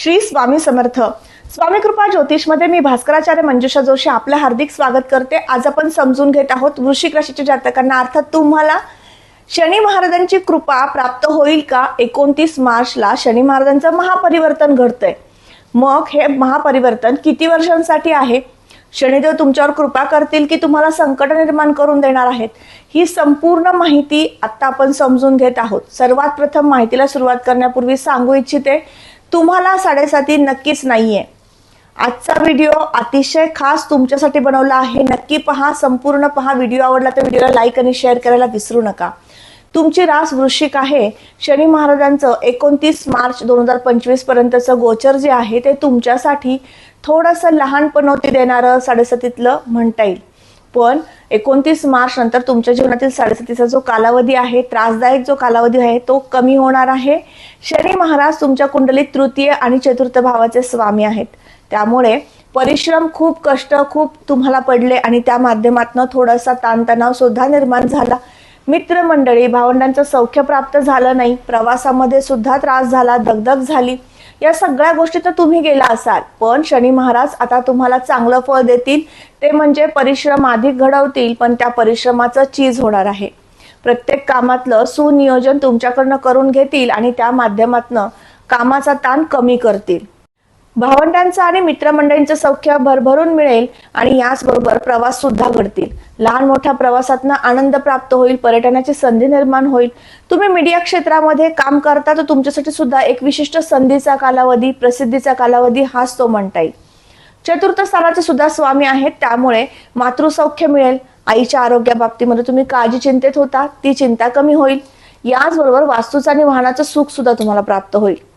श्री स्वामी समर्थ. स्वामी कृपा ज्योतिषमध्ये मी भास्कराचार्य मंजुषा जोशी आपलं हार्दिक स्वागत करते. आज आपण समजून घेत आहोत वृश्चिक राशीच्या जातकांना. अर्थात तुम्हाला शनी महाराजांची कृपा प्राप्त होईल का? एकोणतीस मार्चला शनी महाराजांचं महापरिवर्तन घडतंय. मग हे महापरिवर्तन किती वर्षांसाठी आहे? शनिदेव तुमच्यावर कृपा करतील की तुम्हाला संकट निर्माण करून देणार आहेत? ही संपूर्ण माहिती आता आपण समजून घेत आहोत. सर्वात प्रथम माहितीला सुरुवात करण्यापूर्वी सांगू इच्छिते तुम्हाला साडेसाती नक्कीच नाहीये. आजचा व्हिडिओ अतिशय खास तुमच्यासाठी बनवला आहे. नक्की पहा संपूर्ण पहा. व्हिडिओ आवडला तर व्हिडिओला लाईक आणि शेअर करायला विसरू नका. तुमची रास वृश्चिक आहे. शनी महाराजांचं एकोणतीस मार्च दोन हजार पंचवीस पर्यंतचं गोचर जे आहे ते तुमच्यासाठी थोडंसं लहानपणवती देणारं साडेसातीतलं म्हणता येईल. पण एकोणतीस मार्च नंतर तुमच्या जीवनातील साडेसातीचा जो कालावधी आहे त्रासदायक जो कालावधी आहे तो कमी होणार आहे. शनी महाराज तुमच्या कुंडलीत तृतीय आणि चतुर्थ भावाचे स्वामी आहेत. त्यामुळे परिश्रम खूप कष्ट खूप तुम्हाला पडले आणि त्या माध्यमातून थोडासा ताणतणाव सुद्धा निर्माण झाला. मित्रमंडळी भावंडांचं सौख्य प्राप्त झालं नाही. प्रवासामध्ये सुद्धा त्रास झाला दगदग झाली. या सगळ्या गोष्टी तर तुम्ही गेला असाल. पण शनी महाराज आता तुम्हाला चांगलं फळ देतील. ते म्हणजे परिश्रम अधिक घडवतील पण त्या परिश्रमाचं चीज होणार आहे. प्रत्येक कामातलं सुनियोजन तुमच्याकडनं करून घेतील आणि त्या माध्यमातनं कामाचा ताण कमी करतील. भावंडांचं आणि मित्रमंडळींचं सौख्य भरभरून मिळेल आणि याचबरोबर प्रवास सुद्धा घडतील. लहान मोठ्या प्रवासातनं आनंद प्राप्त होईल पर्यटनाची संधी निर्माण होईल. तुम्ही मीडिया क्षेत्रामध्ये काम करता तर तुमच्यासाठी सुद्धा एक विशिष्ट संधीचा कालावधी प्रसिद्धीचा कालावधी हाच तो म्हणता येईल. चतुर्थ स्थानाचे सुद्धा स्वामी आहेत त्यामुळे मातृसौख्य मिळेल. आईच्या आरोग्याबाबतीमध्ये तुम्ही काळजी चिंतेत होता ती चिंता कमी होईल. याचबरोबर वास्तूचं आणि वाहनाचं सुख सुद्धा तुम्हाला प्राप्त होईल.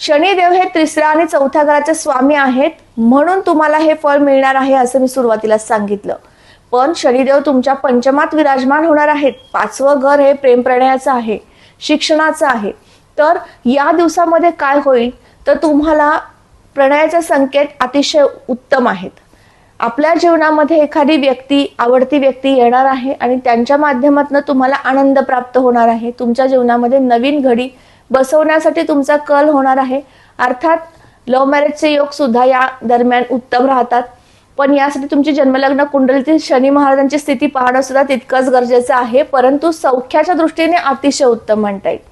शनिदेव हे तिसऱ्या आणि चौथ्या घराचे स्वामी आहेत म्हणून तुम्हाला हे फळ मिळणार आहे असं मी सुरुवातीला सांगितलं. पण शनिदेव तुमच्या पंचमात विराजमान होणार आहेत. पाचवं घर हे प्रेम प्रणयाचं आहे शिक्षणाचं आहे. तर या दिवसामध्ये काय होईल? तर तुम्हाला प्रणयाचे संकेत अतिशय उत्तम आहेत. आपल्या जीवनामध्ये एखादी व्यक्ती आवडती व्यक्ती येणार आहे आणि त्यांच्या माध्यमातून तुम्हाला आनंद प्राप्त होणार आहे. तुमच्या जीवनामध्ये नवीन घडी बसवण्यासाठी तुमचा कल होणार आहे. अर्थात लव्ह मॅरेजचे योग सुद्धा या दरम्यान उत्तम राहतात. पण यासाठी तुमची जन्मलग्न कुंडलीतील शनी महाराजांची स्थिती पाहणं सुद्धा तितकंच गरजेचं आहे. परंतु सौख्याच्या दृष्टीने अतिशय उत्तम म्हणता येईल.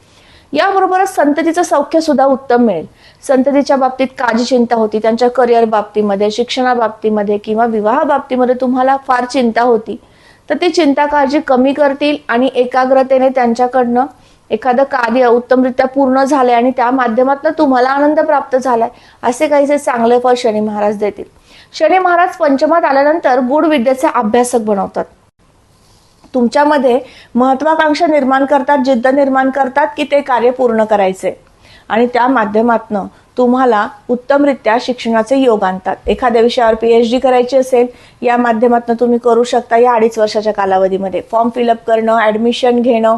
याबरोबरच संततीचं सौख्य सुद्धा उत्तम मिळेल. संततीच्या बाबतीत काळजी चिंता होती. त्यांच्या करिअर बाबतीमध्ये शिक्षणा बाबतीमध्ये किंवा विवाह बाबतीमध्ये तुम्हाला फार चिंता होती. तर ती चिंता काळजी कमी करतील आणि एकाग्रतेने त्यांच्याकडनं एखादं कार्य उत्तमरित्या पूर्ण झालंय आणि त्या माध्यमातून तुम्हाला आनंद प्राप्त झालाय असे काहीसे चांगले फळ शनी महाराज देतील. शनी महाराज पंचमात आल्यानंतर गुढ विद्येचे अभ्यासक बनवतात. तुमच्यामध्ये महत्वाकांक्षा निर्माण करतात जिद्द निर्माण करतात की ते कार्य पूर्ण करायचे. आणि त्या माध्यमातनं तुम्हाला उत्तमरित्या शिक्षणाचे योग आणतात. एखाद्या विषयावर पीएच डी करायची असेल या माध्यमातून तुम्ही करू शकता या अडीच वर्षाच्या कालावधीमध्ये. फॉर्म फिलअप करणं ऍडमिशन घेणं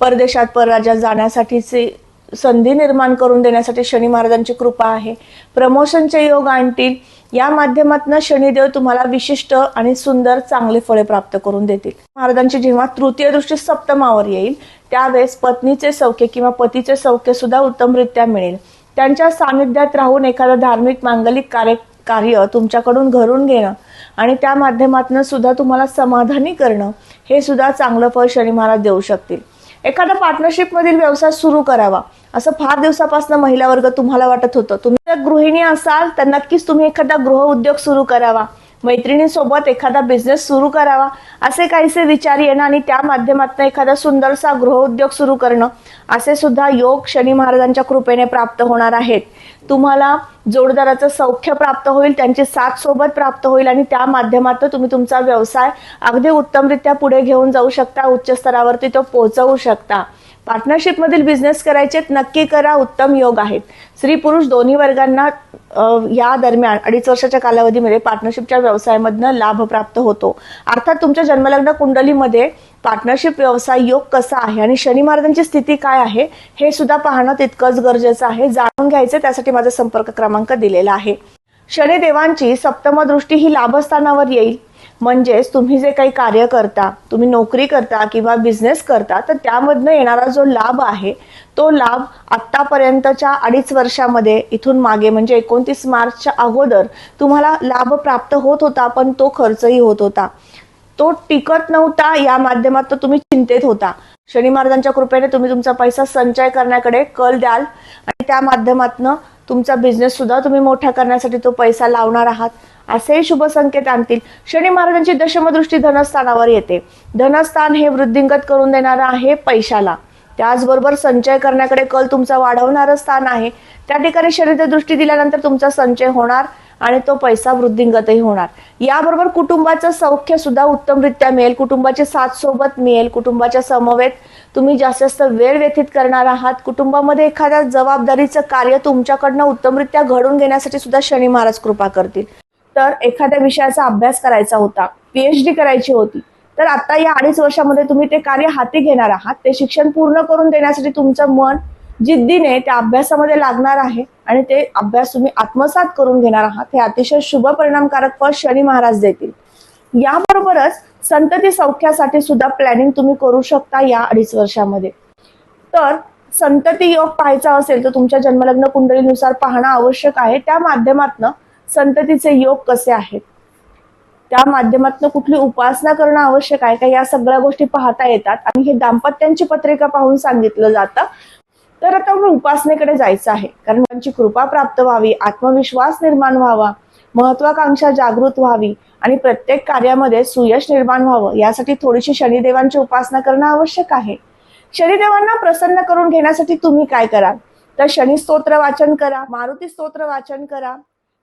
परदेशात परराज्यात जाण्यासाठीची संधी निर्माण करून देण्यासाठी शनी महाराजांची कृपा आहे. प्रमोशनचे योग आणतील. या माध्यमातून शनिदेव तुम्हाला विशिष्ट आणि सुंदर चांगले फळे प्राप्त करून देतील. महाराजांची जेव्हा तृतीय दृष्टी सप्तमावर येईल त्यावेळेस पत्नीचे सौख्य किंवा पतीचे सौख्य सुद्धा उत्तमरित्या मिळेल. त्यांच्या सानिध्यात राहून एखादं धार्मिक मांगलिक कार्य कार्य तुमच्याकडून घरून घेणं आणि त्या माध्यमातून सुद्धा तुम्हाला समाधानी करणं हे सुद्धा चांगलं फळ शनी महाराज देऊ शकतील. एखादा पार्टनरशिप मधील व्यवसाय सुरू करावा. असं फार दिवसापासून महिला वर्ग तुम्हाला वाटत होतं. तुम्ही जर गृहिणी असाल तर नक्कीच तुम्ही एखादा गृह उद्योग सुरू करावा. मैत्रिणींसोबत एखादा बिझनेस सुरू करावा असे काहीसे विचार येणं आणि त्या माध्यमातून एखादा सुंदरसा गृहउद्योग सुरू करणं असे सुद्धा योग शनी महाराजांच्या कृपेने प्राप्त होणार आहेत. तुम्हाला जोडदाराचं सौख्य प्राप्त होईल त्यांची साथ सोबत प्राप्त होईल आणि त्या माध्यमातून तुम्ही तुमचा व्यवसाय अगदी उत्तमरित्या पुढे घेऊन जाऊ शकता उच्च स्तरावरती तो पोहोचवू शकता. पार्टनरशिप मधील बिझनेस करायचे नक्की करा उत्तम योग आहेत. स्त्री पुरुष दोन्ही वर्गांना या दरम्यान अडीच वर्षाच्या कालावधीमध्ये पार्टनरशिपच्या व्यवसायामधनं लाभ प्राप्त होतो. अर्थात तुमच्या जन्मलग्न कुंडलीमध्ये पार्टनरशिप व्यवसाय योग कसा आहे आणि शनी महाराजांची स्थिती काय आहे हे सुद्धा पाहणं तितकंच गरजेचं आहे. जाणून घ्यायचं त्यासाठी माझा संपर्क क्रमांक दिलेला आहे. शनिदेवांची सप्तमदृष्टी ही लाभस्थानावर येईल. म्हणजेच तुम्ही जे काही कार्य करता तुम्ही नोकरी करता किंवा बिझनेस करता तर त्यामधनं येणारा जो लाभ आहे तो लाभ आतापर्यंतच्या अडीच वर्षामध्ये इथून मागे म्हणजे एकोणतीस मार्चच्या अगोदर तुम्हाला लाभ प्राप्त होत होता पण तो खर्चही होत होता. तो टिकत नव्हता या माध्यमातून तुम्ही चिंतेत होता. शनी महाराजांच्या कृपेने तुम्ही तुमचा पैसा संचय करण्याकडे कल द्याल आणि त्या माध्यमातून तुमचा बिझनेस सुद्धा तुम्ही मोठा करण्यासाठी तो पैसा लावणार आहात. असेही शुभ संकेत आणतील. शनी महाराजांची दशमदृष्टी धनस्थानावर येते. धनस्थान हे वृद्धिंगत करून देणारं आहे पैशाला. त्याचबरोबर संचय करण्याकडे कल तुमचा वाढवणारं स्थान आहे. त्या ठिकाणी शरीर दृष्टी दिल्यानंतर तुमचा संचय होणार. आणि तो पैसा वृद्धिंगतही होणार. याबरोबर कुटुंबाचं सौख्य सुद्धा उत्तमरित्या मिळेल. कुटुंबाची साथ सोबत मिळेल. कुटुंबाच्या समवेत तुम्ही जास्त जास्त वेळ व्यतीत करणार आहात. कुटुंबामध्ये एखाद्या जबाबदारीचं कार्य तुमच्याकडनं उत्तमरित्या घडून घेण्यासाठी सुद्धा शनी महाराज कृपा करतील. तर एखाद्या विषयाचा अभ्यास करायचा होता पीएचडी करायची होती तर आता या अडीच वर्षामध्ये तुम्ही ते कार्य हाती घेणार आहात. ते शिक्षण पूर्ण करून देण्यासाठी तुमचं मन जिद्दीने त्या अभ्यासामध्ये लागणार आहे आणि ते अभ्यास तुम्ही आत्मसात करून घेणार आहात हे अतिशय शुभ परिणामकारक फळ शनी महाराज देतील. याबरोबरच संतती सौख्यासाठी सुद्धा प्लॅनिंग तुम्ही करू शकता या अडीच वर्षामध्ये. तर संतती योग पाहायचा असेल तर तुमच्या जन्मलग्न कुंडलीनुसार पाहणं आवश्यक आहे. त्या माध्यमातनं संततीचे योग कसे आहेत? त्या माध्यमातून कुठली उपासना करणं आवश्यक आहे का? या सगळ्या गोष्टी पाहता येतात. आणि हे दाम्पत्यांची पत्रिका पाहून सांगितलं जातं. तर आता मग उपासनेकडे जायचं आहे. कारण त्यांची कृपा प्राप्त व्हावी आत्मविश्वास निर्माण व्हावा महत्वाकांक्षा जागृत व्हावी आणि प्रत्येक कार्यामध्ये सुयश निर्माण व्हावं यासाठी थोडीशी शनिदेवांची उपासना करणं आवश्यक आहे. शनिदेवांना प्रसन्न करून घेण्यासाठी तुम्ही काय कराल? तर शनी स्तोत्र वाचन करा मारुती स्तोत्र वाचन करा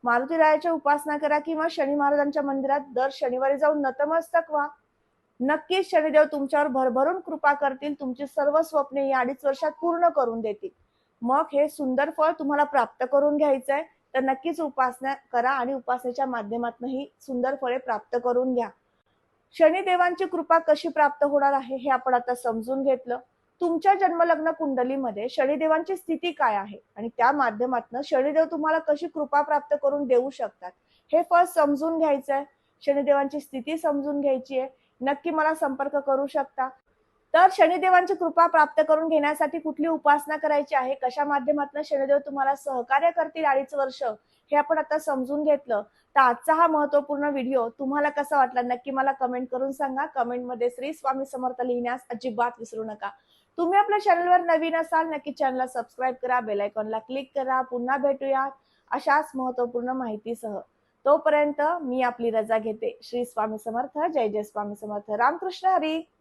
मारुती रायाची उपासना करा किंवा शनी महाराजांच्या मंदिरात दर शनिवारी जाऊन नतमस्तक व्हा. नक्कीच शनिदेव तुमच्यावर भरभरून कृपा करतील तुमची सर्व स्वप्ने या अडीच वर्षात पूर्ण करून देतील. मग हे सुंदर फळ तुम्हाला प्राप्त करून घ्यायचंय तर नक्कीच उपासना करा आणि उपासनेच्या माध्यमातून ही सुंदर फळे प्राप्त करून घ्या. शनिदेवांची कृपा कशी प्राप्त होणार आहे हे आपण आता समजून घेतलं. तुमच्या जन्मलग्न कुंडलीमध्ये शनिदेवांची स्थिती काय आहे आणि त्या माध्यमातून शनिदेव तुम्हाला कशी कृपा प्राप्त करून देऊ शकतात हे फळ समजून घ्यायचंय. शनिदेवांची स्थिती समजून घ्यायची आहे. नक्की मला संपर्क करू शकता. तर शनिदेवांची कृपा प्राप्त करून घेण्यासाठी कुठली उपासना करायची आहे? कशा माध्यमातून शनिदेव तुम्हाला सहकार्य करतील अडीच वर्ष? हे आपण आता समजून घेतलं. तर आजचा हा महत्त्वपूर्ण व्हिडिओ तुम्हाला कसा वाटला? नक्की मला कमेंट करून सांगा. कमेंटमध्ये श्री स्वामी समर्थ लिहिण्यास अजिबात विसरू नका. तुम्ही आपल्या चॅनलवर नवीन असाल नक्की चॅनलला सबस्क्राईब करा बेलायकॉनला क्लिक करा. पुन्हा भेटूया अशाच महत्त्वपूर्ण माहितीसह. तोपर्यंत मी आपली रजा घेते. श्री स्वामी समर्थ जय जय स्वामी समर्थ. रामकृष्ण हरी.